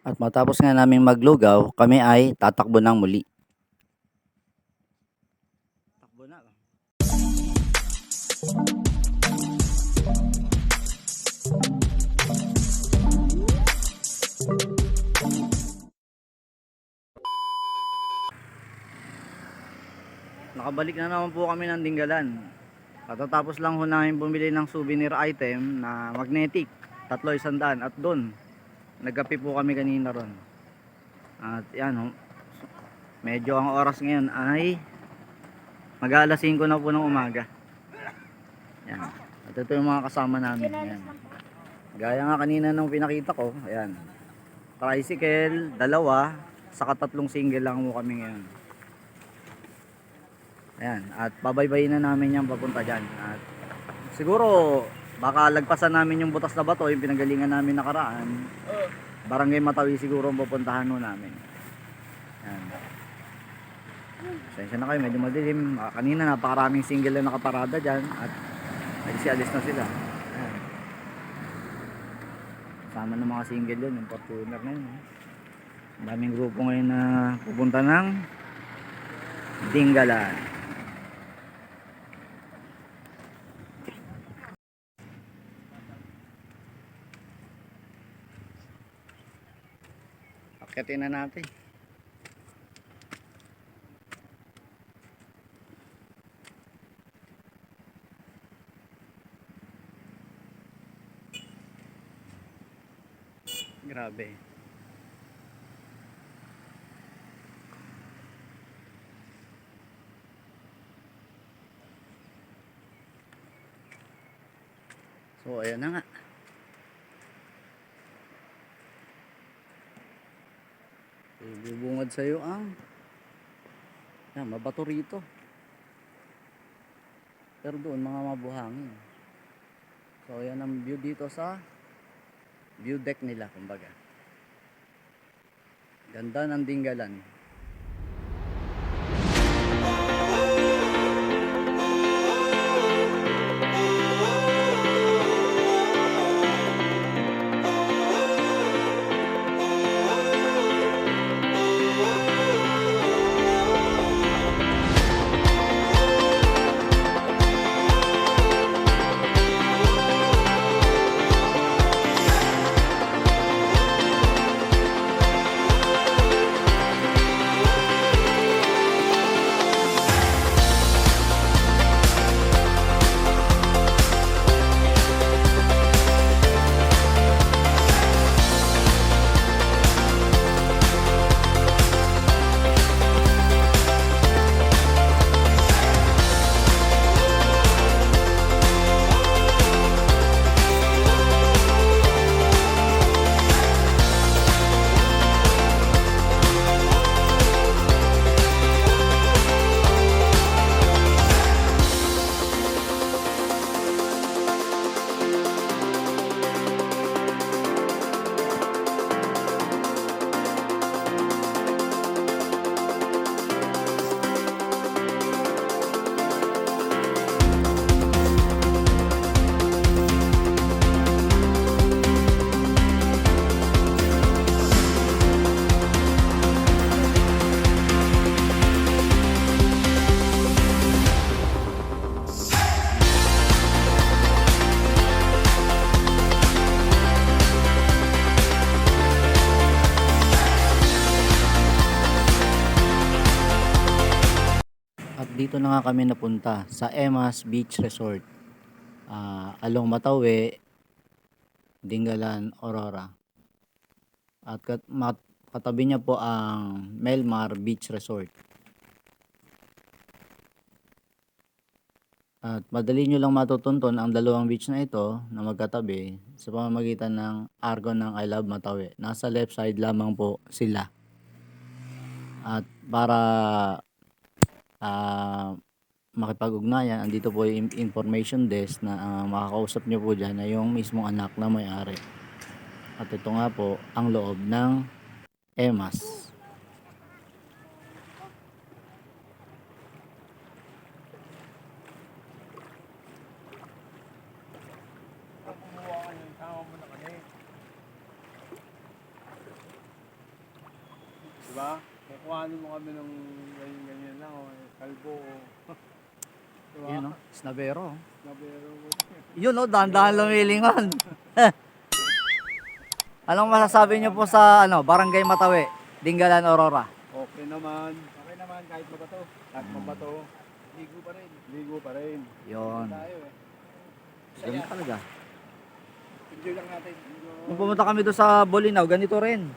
At matapos nga naming maglugaw, kami ay tatakbo ng muli. Takbo na. Nakabalik na naman po kami ng Dinggalan. Katatapos lang ho namin bumili ng souvenir item na magnetic. Tatlo isandaan at doon. Nagkape po kami kanina ron. At yan ho. Medyo ang oras ngayon ay mag alas 5 na po ng umaga. Yan. At ito yung mga kasama namin. Yan. Gaya nga kanina nung pinakita ko. Ayan. Tricycle, dalawa, saka tatlong single lang mo kami ngayon. Ayan, at babaybayin na namin yan papunta dyan. At siguro, baka lagpasan namin yung butas na bato, yung pinagalingan namin nakaraan. Barangay Matawi siguro ang pupuntahan mo namin. Ayan. Sensya na kayo, medyo madilim. Ah, kanina napakaraming single na nakaparada dyan at nagsialis na sila. Ayan. Sama ng mga single yun, yung Fortuner na yun. eh. Daming grupo ngayon na pupunta ng Dinggalan. Akitin na natin. Grabe. So, ayan na nga. Ibubungad sa'yo ang yan, mabato rito. Pero doon, mga mabuhangin. So, yan ang view dito sa view deck nila, kumbaga. Ganda ng dinggalan. Nga kami napunta sa Emas Beach Resort. Ah, Along Matawi, Dingalan, Aurora. At kat- mat- katabi niya po ang Melmar Beach Resort. At madali nyo lang matutunton ang dalawang beach na ito na magkatabi sa pamamagitan ng Argon ng I Love Matawi. Nasa left side lamang po sila. At para ah makipag-ugnayan, andito po yung information desk na ah, makakausap nyo po dyan na yung mismong anak na may-ari. At ito nga po ang loob ng EMAS. ba? Kukuhanin mo kami ng ganyan-ganyan lang, o kalbo, o. diba? Yun o, snabero. Nabero mo. Yun o, dahan-dahan lumilingon. Anong masasabi niyo po sa ano, Barangay Matawi, Dingalan, Aurora? Okay naman. Okay naman, kahit mabato. Kahit mabato. Ligo pa rin. Ligo pa rin. Yun. Tayo eh. Ganun talaga. Enjoy lang natin. Nung pumunta kami doon sa Bolinaw, ganito rin.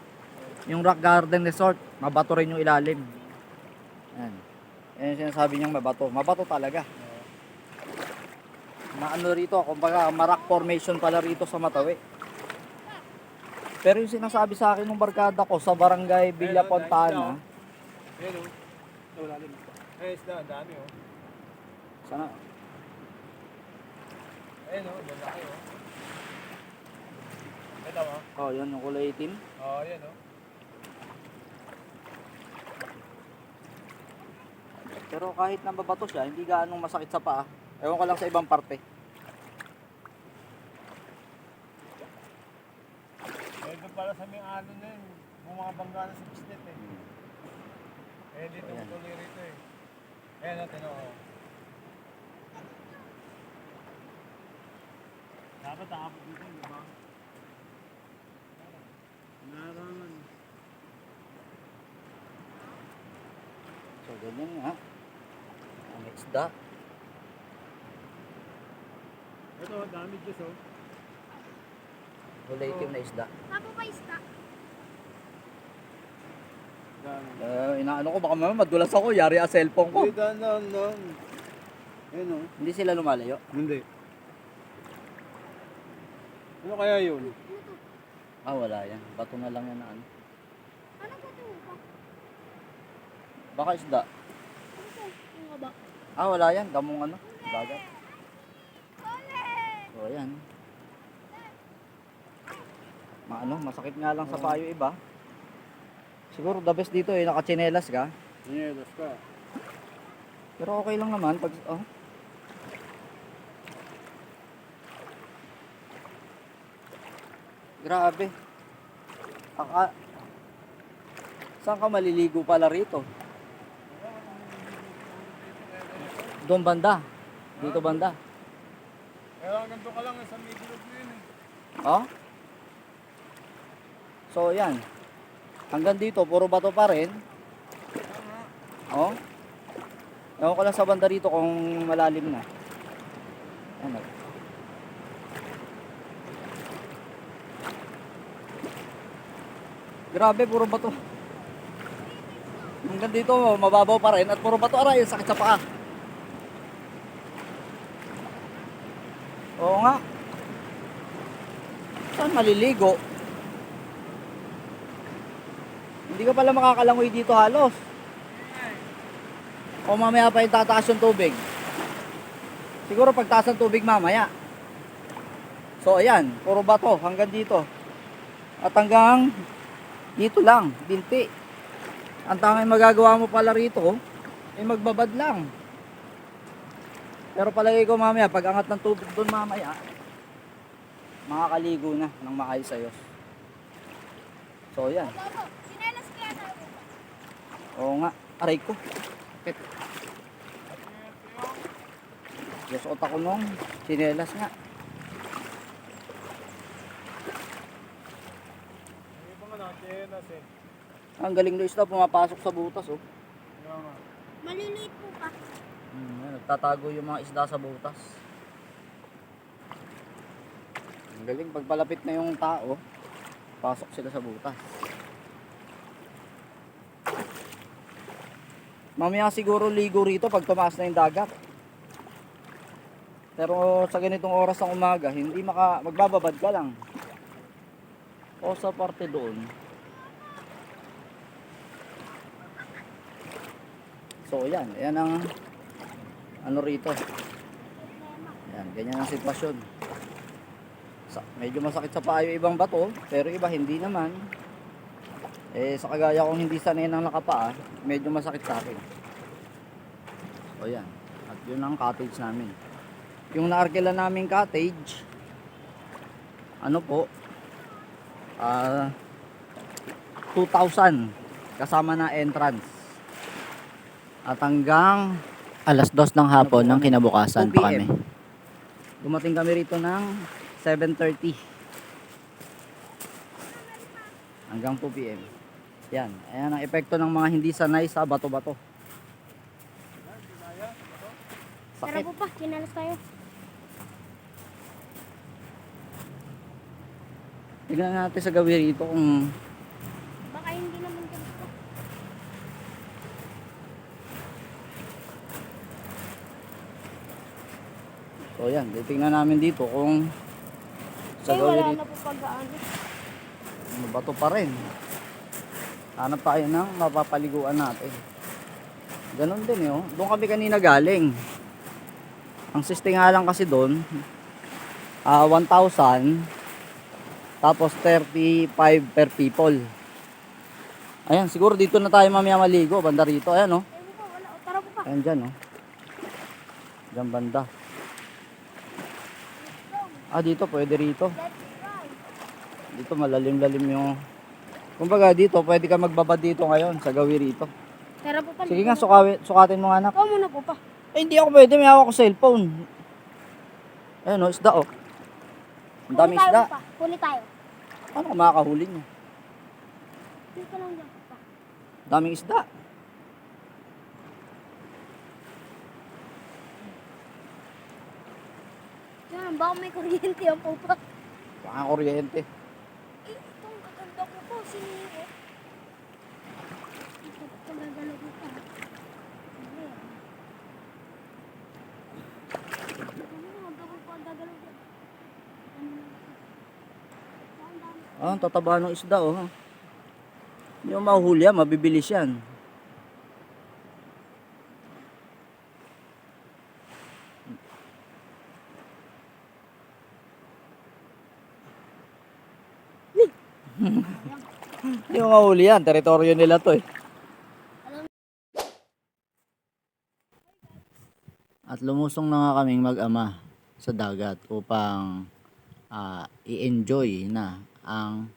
Yung Rock Garden Resort, mabato rin yung ilalim. Yan. Yan yung sinasabi niyang mabato. Mabato talaga. Na ano rito, kumbaga marak formation pala rito sa Matawi. Pero yung sinasabi sa akin ng barkada ko sa barangay Villa Fontana, Ayun o. Ito, lalim. Eh, isda, dami o. sana, Ayun o, lalaki o. Ito o. oh yun yung kulay itim. Oo, yan o. Pero kahit na mabato siya, hindi gaanong masakit sa paa. Ewan ko lang sa ibang parte. Eh, doon pala sa may ano na yun. Yung mga bangga na sa bisnet eh. Eh, dito Ayan. tuloy rito eh. Ayan natin o. Dapat nakapag dito, di ba? Narangan. So ganyan nga. Ang isda. Ito, dami Diyos oh. Kulay itim na isda. Saan po ba isda? Dami. Uh, inaano ko, baka mamaya madulas ako, yari ang cellphone ko. Hindi, dan, dan, dan. Ayan o. Hindi sila lumalayo. Hindi. Ano kaya yun? Ah, wala yan. Bato na lang yan na ano. Ano po ito ba? Baka isda. Ano ba? Ah, wala yan. Damong ano. Dagat. So, ayan. Ma ano, masakit nga lang sa payo iba. Siguro the best dito eh, nakachinelas ka. Niyelas ka. Pero okay lang naman pag oh. Grabe. Aka Saan ka maliligo pala rito? Doon banda. Dito banda. Kaya ganito ka lang sa middle of yun eh. Oh? So, yan. Hanggang dito, puro bato pa rin. Oh? Ewan ko lang sa banda rito kung malalim na. Ano? Grabe, puro bato. Hanggang dito, mababaw pa rin at puro bato. Aray, sakit sa paa. Oo nga. Saan maliligo? Hindi ka pala makakalangoy dito halos. O mamaya pa yung tataas yung tubig. Siguro pagtaas ng tubig mamaya. So ayan, puro bato hanggang dito. At hanggang dito lang, binti. Ang tanging magagawa mo pala rito, ay magbabad lang. Pero palagi ko mamaya, pag angat ng tubig doon mamaya, makakaligo na ng maayos ayos. So yan. Oo nga, aray ko. Pit. Diyos otak ko nung sinelas nga. Ang galing na isda, pumapasok sa butas oh. Maliliit po pa. Hmm, nagtatago yung mga isda sa butas. Ang galing, pag palapit na yung tao, pasok sila sa butas. Mamaya siguro ligo rito pag tumaas na yung dagat. Pero sa ganitong oras ng umaga, hindi maka magbababad ka lang. O sa parte doon. So yan, yan ang ano rito. Yan, ganyan ang sitwasyon. Medyo masakit sa paa yung ibang bato, pero iba hindi naman. Eh, sa kagaya kong hindi sanay ng nakapaa, medyo masakit sa akin. So yan, at yun ang cottage namin. Yung naarkila naming cottage, ano po, ah, 2,000 kasama na entrance. At hanggang alas dos ng hapon ng kinabukasan 2 pa kami. Dumating kami rito ng 7.30. Hanggang 2 p.m. Yan. Ayan ang epekto ng mga hindi sanay sa bato-bato. Tara Sakit. po pa, sinalas tayo. Tignan natin sa gawi rito kung Baka hindi naman ganito. So yan, titingnan namin dito kung sa gawi wala na po pag-ano. Bato pa rin. Hanap tayo ng mapapaliguan natin. Ganon din eh, oh. Doon kami kanina galing. Ang siste nga lang kasi doon, ah 1,000, tapos 35 per people. Ayan, siguro dito na tayo mamaya maligo, banda rito. Ayan, oh. Po pa. Ayan dyan, oh. Dyan banda. Ah, dito, pwede rito. Dito malalim-lalim yung... Kumbaga dito, pwede ka magbabad dito ngayon sa gawi rito. Tara po pa. Sige nga, sukawi, sukatin mo nga anak. Ikaw muna po pa. Eh, hindi ako pwede, may hawak ko cellphone. Ayun o, isda oh. Ang daming Huli tayo isda. pa. Huli tayo. Ano kung makakahuli niya? Dito lang dyan pa. Daming isda. Yan, baka may kuryente yan po pa. Baka kuryente. Eh, itong kaganda ko po, siniro. Ito, ko pa. Gagawin ko ang gagalaw? Ang dami. Ah, ang tataba ng isda oh. Hindi mo mahuhuli yan, mabibilis yan. Hindi mo mahuli yan, teritoryo nila to eh. At lumusong na nga kaming mag-ama sa dagat upang ah, i-enjoy na ang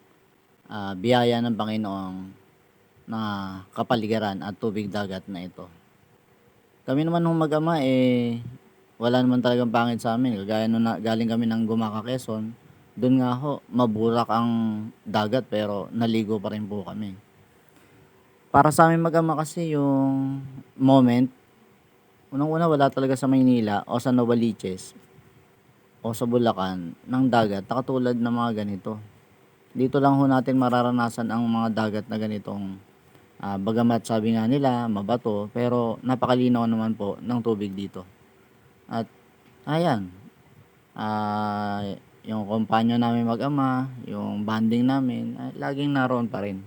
ah, biyaya ng Panginoong na kapaligiran at tubig dagat na ito. Kami naman nung mag-ama eh wala naman talagang pangit sa amin. Kagaya nung na, galing kami ng Gumaca, Quezon, doon nga ho, maburak ang dagat pero naligo pa rin po kami. Para sa amin mag-ama kasi yung moment, unang-una wala talaga sa Maynila o sa Novaliches o sa Bulacan ng dagat na katulad ng mga ganito. Dito lang ho natin mararanasan ang mga dagat na ganitong ah, bagamat sabi nga nila mabato pero napakalinaw naman po ng tubig dito. At ayan, ah, yung kompanyo namin mag-ama, yung banding namin, ay, laging naroon pa rin.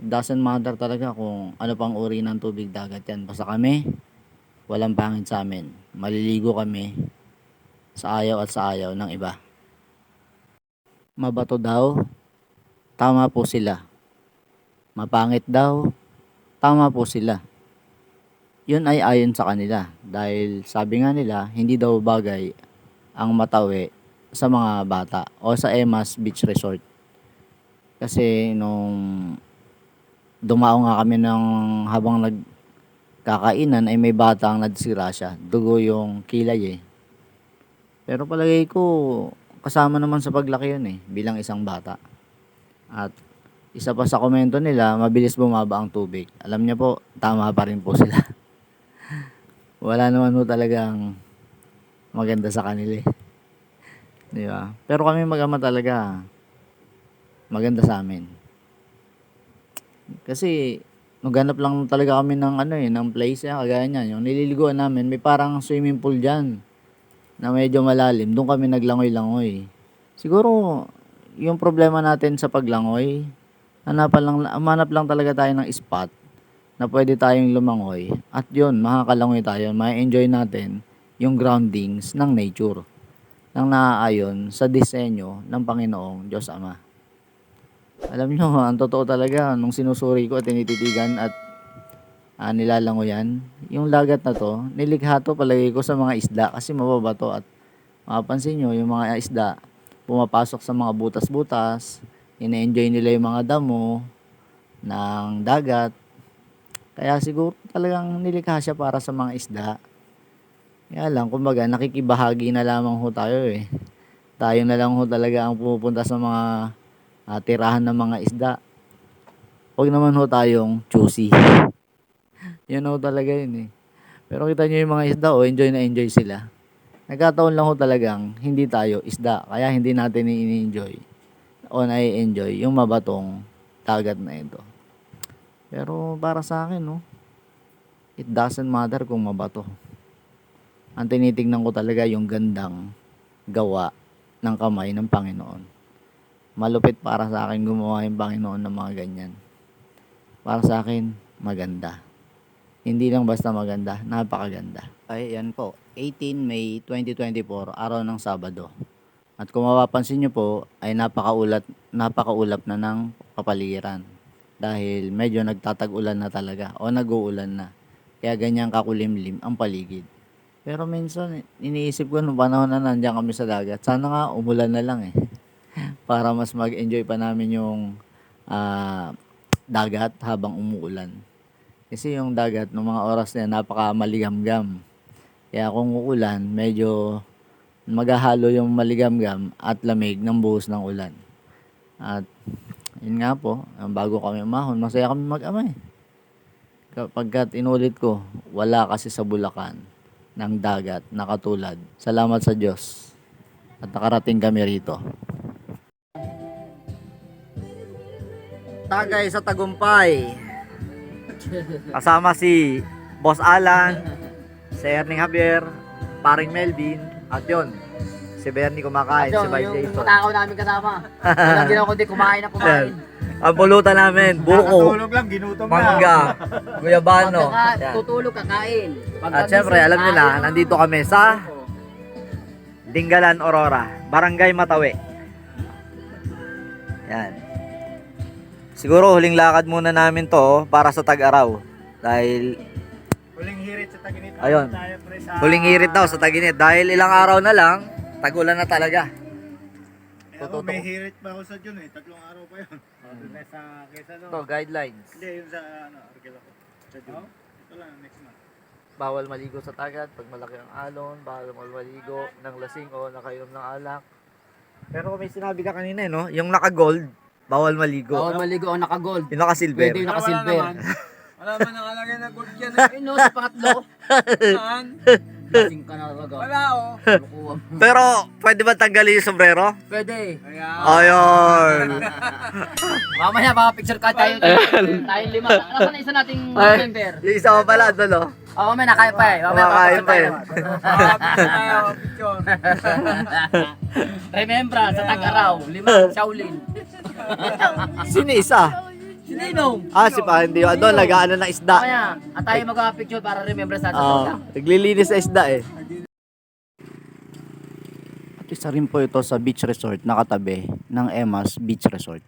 It doesn't matter talaga kung ano pang uri ng tubig dagat yan. Basta kami, walang pangit sa amin. Maliligo kami sa ayaw at sa ayaw ng iba. Mabato daw, tama po sila. Mapangit daw, tama po sila. Yun ay ayon sa kanila dahil sabi nga nila hindi daw bagay ang matawi sa mga bata o sa Emas Beach Resort. Kasi nung dumao nga kami ng habang nagkakainan ay may bata ang nadsira siya. Dugo yung kilay eh. Pero palagay ko kasama naman sa paglaki yun eh bilang isang bata. At isa pa sa komento nila, mabilis bumaba ang tubig. Alam niya po, tama pa rin po sila. Wala naman po talagang maganda sa kanila eh. Di ba? Pero kami mag-ama talaga, maganda sa amin. Kasi, naghanap lang talaga kami ng ano eh, ng place eh, kagaya niyan. Yung nililiguan namin, may parang swimming pool dyan na medyo malalim. Doon kami naglangoy-langoy. Siguro, yung problema natin sa paglangoy, hanapan lang, manap lang talaga tayo ng spot na pwede tayong lumangoy. At yun, makakalangoy tayo. Ma-enjoy natin yung groundings ng nature nang naaayon sa disenyo ng Panginoong Diyos Ama. Alam nyo, ang totoo talaga, nung sinusuri ko at tinititigan at ah, nilalangoyan, yung lagat na to, nilikha to palagay ko sa mga isda kasi mababa to at mapapansin nyo, yung mga isda, pumapasok sa mga butas-butas, ina-enjoy nila yung mga damo, ng dagat. Kaya siguro talagang nilikha siya para sa mga isda. Kaya lang, kumbaga, nakikibahagi na lamang ho tayo eh. Tayo na lang ho talaga ang pumupunta sa mga ah, tirahan ng mga isda. Huwag naman ho tayong choosy. Yun ho talaga yun eh. Pero kita nyo yung mga isda, oh, enjoy na enjoy sila. Nagkataon lang ho talagang hindi tayo isda. Kaya hindi natin ini-enjoy o nai-enjoy yung mabatong dagat na ito. Pero para sa akin, no, it doesn't matter kung mabato. Ang tinitingnan ko talaga yung gandang gawa ng kamay ng Panginoon. Malupit para sa akin gumawa yung Panginoon ng mga ganyan. Para sa akin, maganda. Hindi lang basta maganda, napakaganda. Ay, yan po. 18 May 2024, araw ng Sabado. At kung mapapansin nyo po, ay napakaulat, napakaulap na ng kapaligiran. Dahil medyo nagtatag-ulan na talaga o nag-uulan na. Kaya ganyan kakulimlim ang paligid. Pero minsan, iniisip ko nung panahon na nandiyan kami sa dagat, sana nga umulan na lang eh. Para mas mag-enjoy pa namin yung ah, dagat habang umuulan. Kasi yung dagat, ng mga oras na yan, napaka maligamgam. Kaya kung uulan, medyo maghahalo yung maligamgam at lamig ng buhos ng ulan. At yun nga po, bago kami umahon, masaya kami mag-ama eh. Kapagkat inulit ko, wala kasi sa Bulacan ng dagat na katulad. Salamat sa Diyos. At nakarating kami rito. Tagay sa Tagumpay. Kasama si Boss Alan, si Erning Javier, paring Melvin, at yun, si Bernie kumakain, si Vice Jason. takaw namin kasama. Walang ginawa kundi kumain na kumain. Ang pulutan namin, buko, Nakatulog lang, ginutom na. mangga, guyabano. Pagka Yan. tutulog, kakain. At syempre, alam nyo na, nandito kami sa Dinggalan, Aurora, Barangay Matawi. Yan. Siguro huling lakad muna namin to para sa tag-araw. Dahil Huling hirit sa taginit. Ayun. Tayo, pre, sa... huling hirit daw sa Taginit. Dahil ilang araw na lang, tagulan na talaga. Eh, ako, may hirit pa ako sa June eh. Tatlong araw pa yun. Oh, doon tayo sa Quezon. Ito, guidelines. Hindi, yun sa ano, Argel ako. Sa June. Ito lang, next month. Bawal maligo sa tagat pag malaki ang alon, bawal maligo ng lasing o nakainom ng alak. Pero may sinabi ka kanina, eh, no? Yung naka-gold, bawal maligo. Bawal maligo ang naka-gold. Yung naka-silver. Pwede yung naka-silver. Wala man nakalagay na good yan. Ayun no, sa pangatlo. Saan? Lasing ka na talaga. Wala oh. Lukuha. Pero, pwede ba tanggalin yung sombrero? Pwede. Ayan. Ayun! Mamaya baka picture ka tayo. Tayong lima. Nasaan na isa nating member? yung isa pa pala, doon, no? Oh, mamaya nakaya pa eh. Mamaya Kumakain pa eh. tayo. tayo. Remember, sa tag-araw, lima, Shaolin. Sino isa? Si Ninong. Ah, si pa, hindi. Doon, nag-ano ng isda. Mamaya, at tayo magpapicture para remember sa atin. Oo. naglilinis sa isda eh. At isa rin po ito sa beach resort na katabi ng Emas Beach Resort.